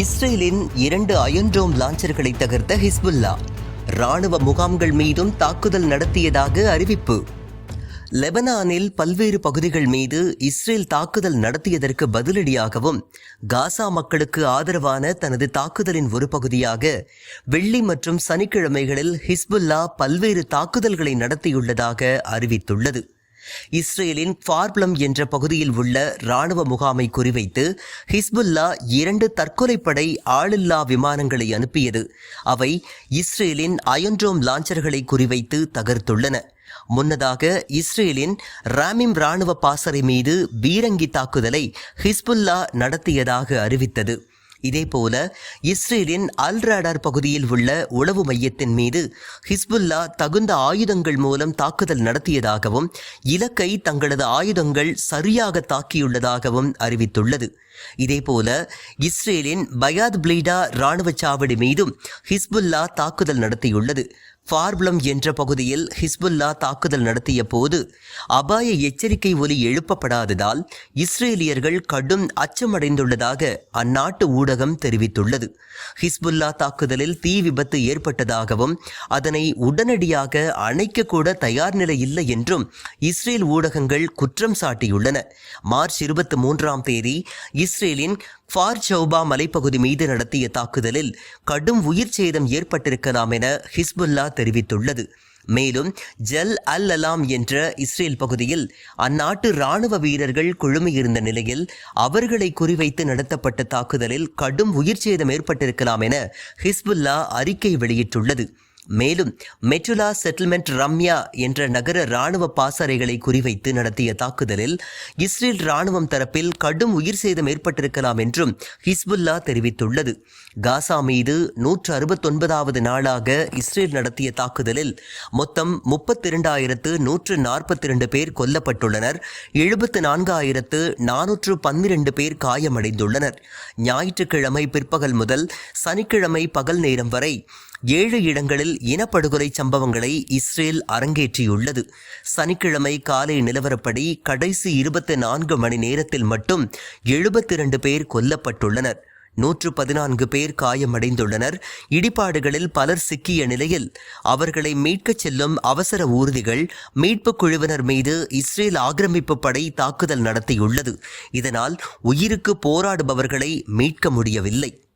இஸ்ரேலின் இரண்டு iron dome லாஞ்சர்களை தகர்த்த Hezbollah ராணுவ முகாம்கள் மீதும் தாக்குதல் நடத்தியதாக அறிவிப்பு. லெபனானில் பல்வேறு பகுதிகள் மீது இஸ்ரேல் தாக்குதல் நடத்தியதற்கு பதிலடியாகவும் காசா மக்களுக்கு ஆதரவான தனது தாக்குதலின் ஒரு பகுதியாக வெள்ளி மற்றும் சனிக்கிழமைகளில் ஹிஸ்புல்லா பல்வேறு தாக்குதல்களை நடத்தியுள்ளதாக அறிவித்துள்ளது. இஸ்ரேலின் ஃபார்ப்ளம் என்ற பகுதியில் உள்ள ராணுவ முகாமை குறிவைத்து ஹிஸ்புல்லா இரண்டு தற்கொலைப்படை ஆளில்லா விமானங்களை அனுப்பியது. அவை இஸ்ரேலின் அயன்ட்ரோம் லாஞ்சர்களை குறிவைத்து தகர்த்துள்ளன. முன்னதாக இஸ்ரேலின் ராமிம் ராணுவ பாசறை மீது பீரங்கி தாக்குதலை ஹிஸ்புல்லா நடத்தியதாக அறிவித்தது. இதேபோல இஸ்ரேலின் அல் ராடார் பகுதியில் உள்ள உளவு மையத்தின் மீது ஹிஸ்புல்லா தகுந்த ஆயுதங்கள் மூலம் தாக்குதல் நடத்தியதாகவும் இலக்கை தங்களது ஆயுதங்கள் சரியாக தாக்கியுள்ளதாகவும் அறிவித்துள்ளது. இதேபோல இஸ்ரேலின் பயாத் பிளீடா ராணுவ சாவடி மீதும் ஹிஸ்புல்லா தாக்குதல் நடத்தியுள்ளது. பார்ப்ளம் என்ற பகுதியில் ஹிஸ்புல்லா தாக்குதல் நடத்திய போது அபாய எச்சரிக்கை ஒலி எழுப்பப்படாததால் இஸ்ரேலியர்கள் கடும் அச்சமடைந்துள்ளதாக அந்நாட்டு ஊடகம் தெரிவித்துள்ளது. ஹிஸ்புல்லா தாக்குதலில் தீ விபத்து ஏற்பட்டதாகவும் அதனை உடனடியாக அணைக்க கூட தயார் நிலை இல்லை என்றும் இஸ்ரேல் ஊடகங்கள் குற்றம் சாட்டியுள்ளன. மார்ச் இருபத்தி மூன்றாம் தேதி இஸ்ரேலின் ஃபார் சௌபா மலைப்பகுதி மீது நடத்திய தாக்குதலில் கடும் உயிர் சேதம் ஏற்பட்டிருக்கலாம் என ஹிஸ்புல்லா தெரிவித்துள்ளது. மேலும் ஜல் அல் அலாம் என்ற இஸ்ரேல் பகுதியில் அந்நாட்டு ராணுவ வீரர்கள் குழுமியிருந்த நிலையில் அவர்களை குறிவைத்து நடத்தப்பட்ட தாக்குதலில் கடும் உயிர் சேதம் ஏற்பட்டிருக்கலாம் என ஹிஸ்புல்லா அறிக்கை வெளியிட்டுள்ளது. மேலும் மெட்டுலா செட்டில்மெண்ட் ரம்யா என்ற நகர ராணுவ பாசறைகளை குறிவைத்து நடத்திய தாக்குதலில் இஸ்ரேல் ராணுவம் தரப்பில் கடும் உயிர் சேதம் ஏற்பட்டிருக்கலாம் என்றும் ஹிஸ்புல்லா தெரிவித்துள்ளது. காசா மீது நூற்று அறுபத்தொன்பதாவது நாளாக இஸ்ரேல் நடத்திய தாக்குதலில் மொத்தம் முப்பத்தி இரண்டாயிரத்து நூற்று நாற்பத்தி இரண்டு பேர் கொல்லப்பட்டுள்ளனர். எழுபத்து நான்காயிரத்து நானூற்று பன்னிரண்டு பேர் காயமடைந்துள்ளனர். ஞாயிற்றுக்கிழமை பிற்பகல் முதல் சனிக்கிழமை பகல் நேரம் வரை ஏழு இடங்களில் இனப்படுகொலை சம்பவங்களை இஸ்ரேல் அரங்கேற்றியுள்ளது. சனிக்கிழமை காலை நிலவரப்படி கடைசி இருபத்தி நான்கு மணி நேரத்தில் மட்டும் எழுபத்தி இரண்டு பேர் கொல்லப்பட்டுள்ளனர். நூற்று பதினான்கு பேர் காயமடைந்துள்ளனர். இடிபாடுகளில் பலர் சிக்கிய நிலையில் அவர்களை மீட்கச் செல்லும் அவசர ஊர்திகள் மீட்புக் குழுவினர் மீது இஸ்ரேல் ஆக்கிரமிப்பு படை தாக்குதல் நடத்தியுள்ளது. இதனால் உயிருக்கு போராடுபவர்களை மீட்க முடியவில்லை.